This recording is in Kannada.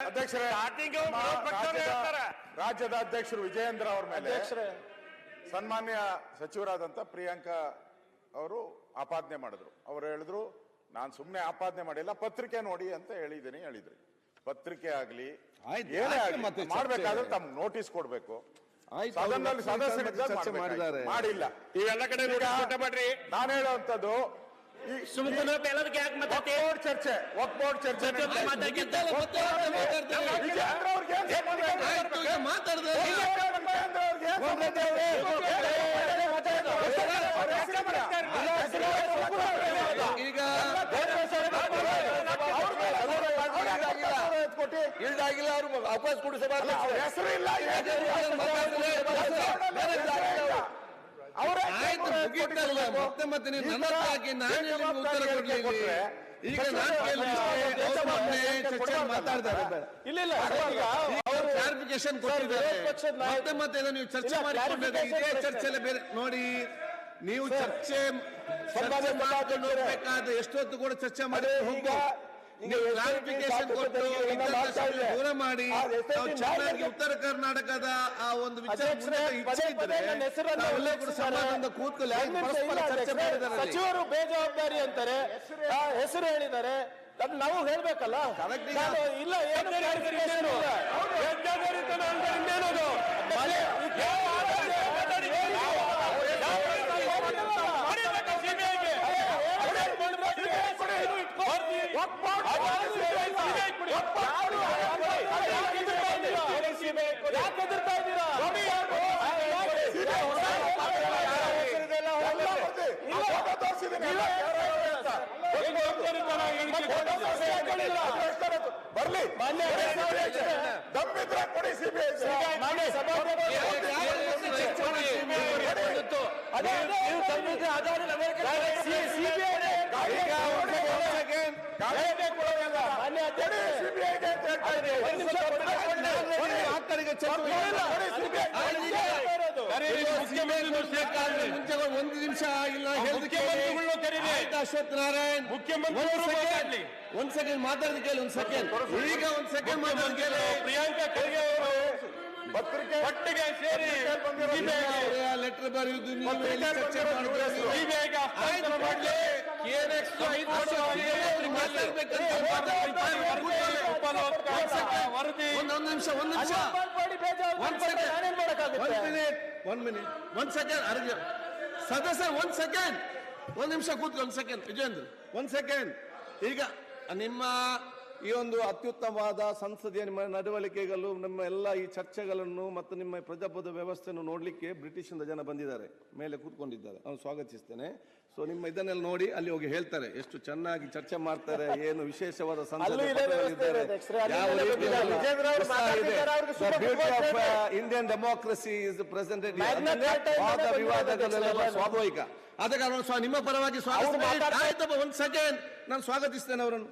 ಅಧ್ಯಕ್ಷರೇ ರಾಜ್ಯದ- ಅಧ್ಯಕ್ಷರು ವಿಜಯೇಂದ್ರ ಅವ್ರ ಮೇಲೆ ಸನ್ಮಾನ್ಯ ಸಚಿವರಾದಂತ ಪ್ರಿಯಾಂಕಾ ಅವರು ಆಪಾದನೆ ಮಾಡಿದ್ರು. ಅವ್ರು ಹೇಳಿದ್ರು ನಾನು ಸುಮ್ಮನೆ ಆಪಾದನೆ ಮಾಡಿಲ್ಲ ಪತ್ರಿಕೆ ನೋಡಿ ಅಂತ ಹೇಳಿದ್ದೀನಿ ಹೇಳಿದ್ರು. ಪತ್ರಿಕೆ ಆಗ್ಲಿ ಏನೇ ಮಾಡ್ಬೇಕಾದ್ರೆ ತಮ್ಗೆ ನೋಟಿಸ್ ಕೊಡ್ಬೇಕು. ಸದನದಲ್ಲಿ ಸದಸ್ಯರು ಸದಸ್ಯರಿದ್ದಾಗ ಚರ್ಚೆ ಮಾಡಿದ್ದಾರೆ. ಮಾಡಿಲ್ಲ. ನಾನು ಹೇಳುವಂತದ್ದು ಈ ಸುಮ್ಮನೆ ಎಲ್ಲದಕ್ಕೆ ಯಾಕೆ ಮತ್ತೆ ಬೋರ್ಡ್ ಚರ್ಚೆ ಬೋರ್ಡ್ ಚರ್ಚೆ ಮಾತಾಡ್ದೆ. ಈಗ ಕೊಟ್ಟಿ ಇಲ್ದಾಗಿಲ್ಲ ಅವ್ರು ಅವಕಾಶ ಕೊಡಿ ಹೆಸರು ಇಲ್ಲ ಮತ್ತೆ ಮತ್ತೆ ನೀವು ನನ್ನ ಹಾಕಿ ನಾನು ಉತ್ತರ ಈಗ ನಾನು ಇಲ್ಲ ಇಲ್ಲ ಈಗ ಅವರು ಕ್ಲಾರಿಫಿಕೇಶನ್ ಕೊಟ್ಟಿದ್ದಾರೆ. ಮತ್ತೆ ಮತ್ತೆ ನೀವು ಚರ್ಚೆ ಮಾಡಿಕೊಂಡ್ರೆ ಇದೇ. ಚರ್ಚೆಲ್ಲ ಬೇರೆ ನೋಡಿ ನೀವು ಚರ್ಚೆ ಚರ್ಚೆ ಮಾಡ್ಕೊಂಡು. ಹೋಗ್ಬೇಕಾದ್ರೆ ಎಷ್ಟೊತ್ತು ಕೂಡ ಚರ್ಚೆ ಮಾಡಿ ಹೋಗ್ಬೋದು. ದೂರ ಮಾಡಿ ನಾವು ಚೆನ್ನಾಗಿ ಉತ್ತರ ಕರ್ನಾಟಕದ ಆ ಒಂದು ಸಚಿವರು ಬೇಜವಾಬ್ದಾರಿ ಅಂತಾರೆ. ಆ, ಹೆಸರು ಹೇಳಿದ್ದಾರೆ. ನಾವು ಹೇಳ್ಬೇಕಲ್ಲ? ಇಲ್ಲ ಏನು ಅಂತ ಇಲ್ಲ. ಏನು ಬರ್ಲಿ. ಮಾನ್ಯ ದಮ್ಮಿದ್ರೆ ಕೊಡಿ ಸಿಬಿಐ ಸಿಬಿಐ ಇಲ್ಲ. ಮುಖ್ಯಮಂತ್ರಿಗಳನ್ನ ಕರೀರಿ. ಅಶ್ವಥ್ ನಾರಾಯಣ್ ಮುಖ್ಯಮಂತ್ರಿ. ಒಂದ್ ಸೆಕೆಂಡ್ ಮಾತಾಡಿದ ಕೇಳಿ ಒಂದ್ ಸೆಕೆಂಡ್ ಈಗ ಒಂದ್ ಸೆಕೆಂಡ್ ಮಾತಾಡಿದ ಕೇಳಿ. ಪ್ರಿಯಾಂಕಾ ಖರ್ಗೆ ಅವರು ಒಟ್ಟಿಗೆ ಸೇರಿ ಲೆಟರ್ ಬರೆಯುವುದು ವರದಿ ಒಂದೊಂದು ನಿಮಿಷ ಒಂದ್ ನಿಮಿಷ ಸೆಕೆಂಡ್ ನಾನೇನ್ ಮಿನಿಟ್ ಒಂದ್ ಮಿನಿಟ್ ಒಂದ್ ಸೆಕೆಂಡ್ ಅರ್ಜ. ಸದಸ್ಯ ಒಂದ್ ಸೆಕೆಂಡ್ ಒಂದ್ ನಿಮಿಷ ಕೂತ್ಕೊಂಡ್ ಸೆಕೆಂಡ್ ವಿಜೇಂದ್ರ ಒಂದ್ ಸೆಕೆಂಡ್ ಈಗ ನಿಮ್ಮ ಈ ಒಂದು ಅತ್ಯುತ್ತಮವಾದ ಸಂಸದೀಯ ನಿಮ್ಮ ನಡವಳಿಕೆಗಳು ನಿಮ್ಮ ಎಲ್ಲ ಈ ಚರ್ಚೆಗಳನ್ನು ಮತ್ತು ನಿಮ್ಮ ಪ್ರಜಾಪ್ರಭುತ್ವ ವ್ಯವಸ್ಥೆಯನ್ನು ನೋಡ್ಲಿಕ್ಕೆ ಬ್ರಿಟಿಷಿಂದ ಜನ ಬಂದಿದ್ದಾರೆ ಮೇಲೆ ಕೂತ್ಕೊಂಡಿದ್ದಾರೆ. ನಾನು ಸ್ವಾಗತಿಸ್ತೇನೆ. ಸೊ ನಿಮ್ಮ ಇದನ್ನೆಲ್ಲ ನೋಡಿ ಅಲ್ಲಿ ಹೋಗಿ ಹೇಳ್ತಾರೆ ಎಷ್ಟು ಚೆನ್ನಾಗಿ ಚರ್ಚೆ ಮಾಡ್ತಾರೆ ಏನು ವಿಶೇಷವಾದ ಇಂಡಿಯನ್ ಡೆಮೋಕ್ರಸಿ ಬಂದಿರೋದು ವಿವಾದಗಳೆಲ್ಲ ಸ್ವಾಭಾವಿಕ. ಆದ ಕಾರಣ ನಿಮ್ಮ ಪರವಾಗಿ ಸ್ವಾಗತ ಒಂದ್ ಸೆಕೆಂಡ್ ನಾನು ಸ್ವಾಗತಿಸ್ತೇನೆ ಅವರನ್ನು.